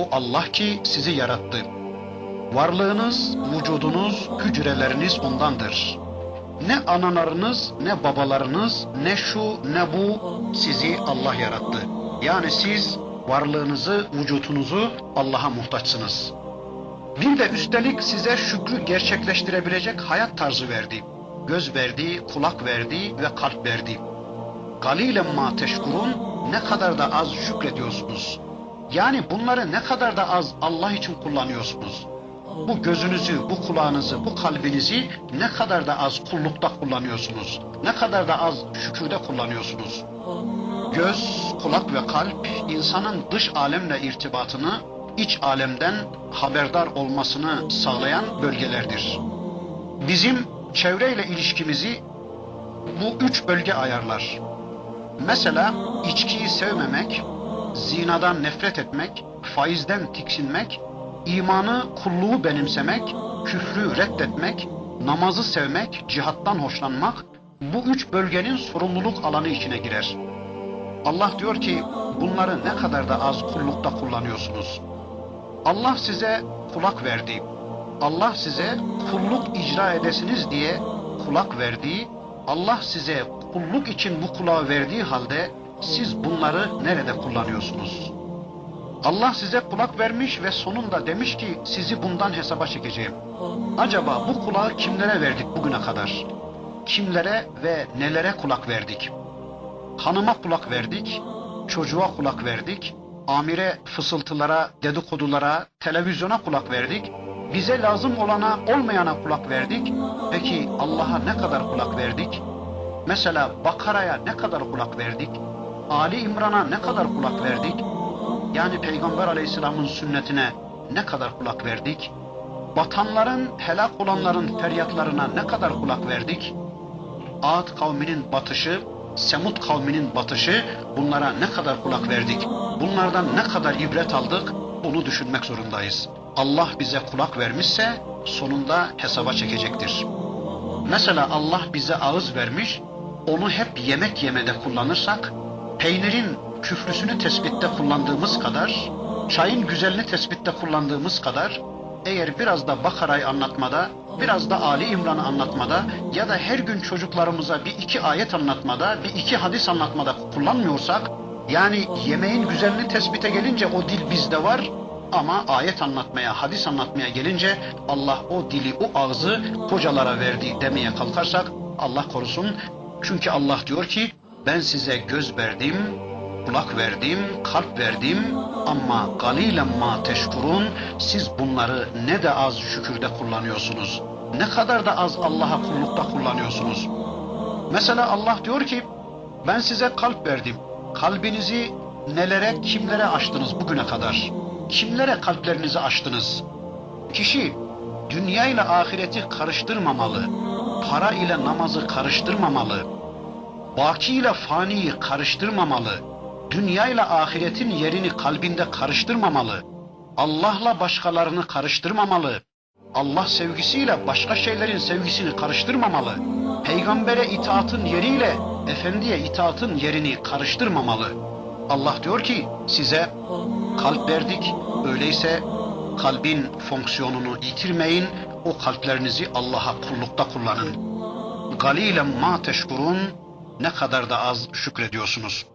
o Allah ki sizi yarattı. Varlığınız, vücudunuz, hücreleriniz ondandır. Ne analarınız, ne babalarınız, ne şu, ne bu sizi Allah yarattı. Yani siz varlığınızı, vücutunuzu Allah'a muhtaçsınız. Bir de üstelik size şükrü gerçekleştirebilecek hayat tarzı verdi. Göz verdi, kulak verdi ve kalp verdi. Galilen ma teşkurun ne kadar da az şükrediyorsunuz. Yani bunları ne kadar da az Allah için kullanıyorsunuz. Bu gözünüzü, bu kulağınızı, bu kalbinizi ne kadar da az kullukta kullanıyorsunuz. Ne kadar da az şükürde kullanıyorsunuz. Göz, kulak ve kalp insanın dış alemle irtibatını iç alemden haberdar olmasını sağlayan bölgelerdir. Bizim çevreyle ilişkimizi bu üç bölge ayarlar. Mesela içkiyi sevmemek, zinadan nefret etmek, faizden tiksinmek, imanı, kulluğu benimsemek, küfrü reddetmek, namazı sevmek, cihattan hoşlanmak bu üç bölgenin sorumluluk alanı içine girer. Allah diyor ki bunları ne kadar da az kullukta kullanıyorsunuz. Allah size kulak verdi. Allah size kulluk icra edesiniz diye kulak verdi. Allah size kulluk için bu kulağı verdiği halde siz bunları nerede kullanıyorsunuz? Allah size kulak vermiş ve sonunda demiş ki sizi bundan hesaba çekeceğim. Acaba bu kulağı kimlere verdik bugüne kadar? Kimlere ve nelere kulak verdik? Hanıma kulak verdik, çocuğa kulak verdik, amire fısıltılara, dedikodulara, televizyona kulak verdik, bize lazım olana, olmayana kulak verdik. Peki Allah'a ne kadar kulak verdik? Mesela Bakara'ya ne kadar kulak verdik? Ali İmran'a ne kadar kulak verdik? Yani Peygamber Aleyhisselam'ın sünnetine ne kadar kulak verdik? Batanların, helak olanların feryatlarına ne kadar kulak verdik? Ad kavminin batışı, Semud kavminin batışı bunlara ne kadar kulak verdik? Bunlardan ne kadar ibret aldık? Bunu düşünmek zorundayız. Allah bize kulak vermişse sonunda hesaba çekecektir. Mesela Allah bize ağız vermiş, onu hep yemek yemede kullanırsak, peynirin küfrüsünü tespitte kullandığımız kadar, çayın güzelini tespitte kullandığımız kadar, eğer biraz da Bakara'yı anlatmada, biraz da Ali İmran'ı anlatmada ya da her gün çocuklarımıza bir iki ayet anlatmada, bir iki hadis anlatmada kullanmıyorsak, yani yemeğin güzelini tespite gelince o dil bizde var ama ayet anlatmaya, hadis anlatmaya gelince Allah o dili, o ağzı kocalara verdi demeye kalkarsak Allah korusun. Çünkü Allah diyor ki ben size göz verdim, kulak verdim, kalp verdim ama galilen ma teşkurun siz bunları ne de az şükürde kullanıyorsunuz. Ne kadar da az Allah'a kullukta kullanıyorsunuz. Mesela Allah diyor ki ben size kalp verdim. Kalbinizi nelere, kimlere açtınız bugüne kadar? Kimlere kalplerinizi açtınız? Kişi dünya ile ahireti karıştırmamalı. Para ile namazı karıştırmamalı. Baki ile faniyi karıştırmamalı. Dünya ile ahiretin yerini kalbinde karıştırmamalı. Allah'la başkalarını karıştırmamalı. Allah sevgisiyle başka şeylerin sevgisini karıştırmamalı. Peygambere itaatın yeriyle efendiye itaatın yerini karıştırmamalı. Allah diyor ki size kalp verdik. Öyleyse kalbin fonksiyonunu yitirmeyin. O kalplerinizi Allah'a kullukta kullanın. Galilen ma teşkurun ne kadar da az şükrediyorsunuz.